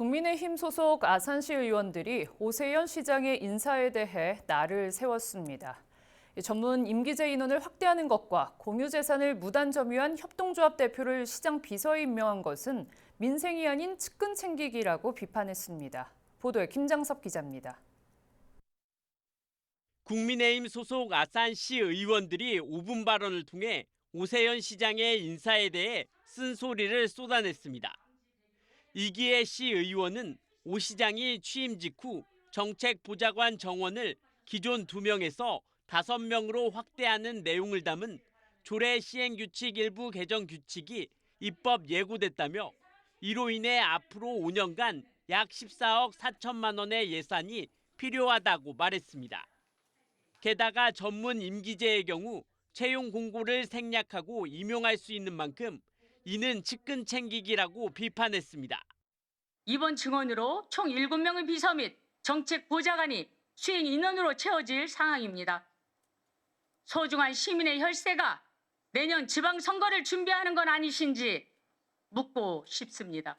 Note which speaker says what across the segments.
Speaker 1: 국민의힘 소속 아산시 의원들이 오세연 시장의 인사에 대해 날을 세웠습니다. 이 전문 임기제 인원을 확대하는 것과 공유재산을 무단 점유한 협동조합 대표를 시장 비서에 임명한 것은 민생이 아닌 측근 챙기기라고 비판했습니다. 보도에 김장섭 기자입니다.
Speaker 2: 국민의힘 소속 아산시 의원들이 5분 발언을 통해 오세연 시장의 인사에 대해 쓴소리를 쏟아냈습니다. 이기혜 시 의원은 오 시장이 취임 직후 정책 보좌관 정원을 기존 2명에서 5명으로 확대하는 내용을 담은 조례 시행 규칙 일부 개정 규칙이 입법 예고됐다며 이로 인해 앞으로 5년간 약 14억 4천만 원의 예산이 필요하다고 말했습니다. 게다가 전문 임기제의 경우 채용 공고를 생략하고 임용할 수 있는 만큼 이는 측근 챙기기라고 비판했습니다.
Speaker 3: 이번 증언으로 총 7명의 비서 및 정책 보좌관이 수행 인원으로 채워질 상황입니다. 소중한 시민의 혈세가 내년 지방선거를 준비하는 건 아니신지 묻고 싶습니다.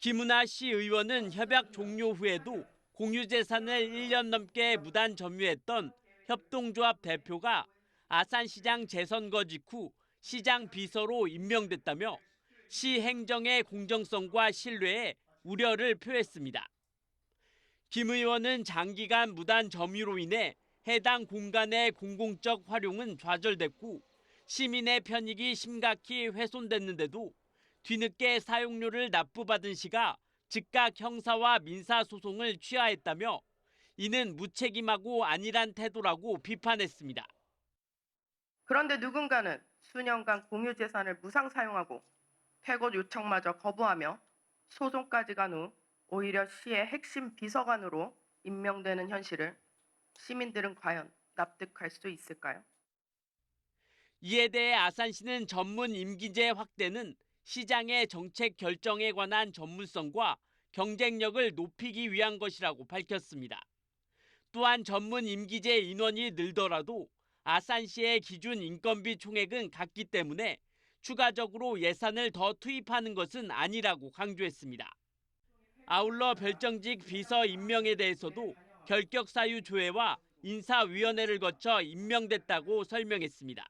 Speaker 2: 김은아 시 의원은 협약 종료 후에도 공유재산을 1년 넘게 무단 점유했던 협동조합 대표가 아산시장 재선거 직후 시장 비서로 임명됐다며 시 행정의 공정성과 신뢰에 우려를 표했습니다. 김 의원은 장기간 무단 점유로 인해 해당 공간의 공공적 활용은 좌절됐고 시민의 편익이 심각히 훼손됐는데도 뒤늦게 사용료를 납부받은 시가 즉각 형사와 민사 소송을 취하했다며 이는 무책임하고 안일한 태도라고 비판했습니다.
Speaker 4: 그런데 누군가는 수년간 공유 재산을 무상 사용하고 퇴거 요청마저 거부하며 소송까지 간 후 오히려 시의 핵심 비서관으로 임명되는 현실을 시민들은 과연 납득할 수 있을까요?
Speaker 2: 이에 대해 아산시는 전문 임기제 확대는 시장의 정책 결정에 관한 전문성과 경쟁력을 높이기 위한 것이라고 밝혔습니다. 또한 전문 임기제 인원이 늘더라도 아산시의 기준 인건비 총액은 같기 때문에 추가적으로 예산을 더 투입하는 것은 아니라고 강조했습니다. 아울러 별정직 비서 임명에 대해서도 결격 사유 조회와 인사위원회를 거쳐 임명됐다고 설명했습니다.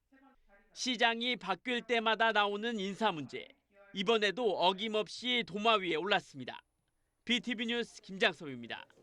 Speaker 2: 시장이 바뀔 때마다 나오는 인사 문제. 이번에도 어김없이 도마 위에 올랐습니다. BTV 뉴스 김장섭입니다.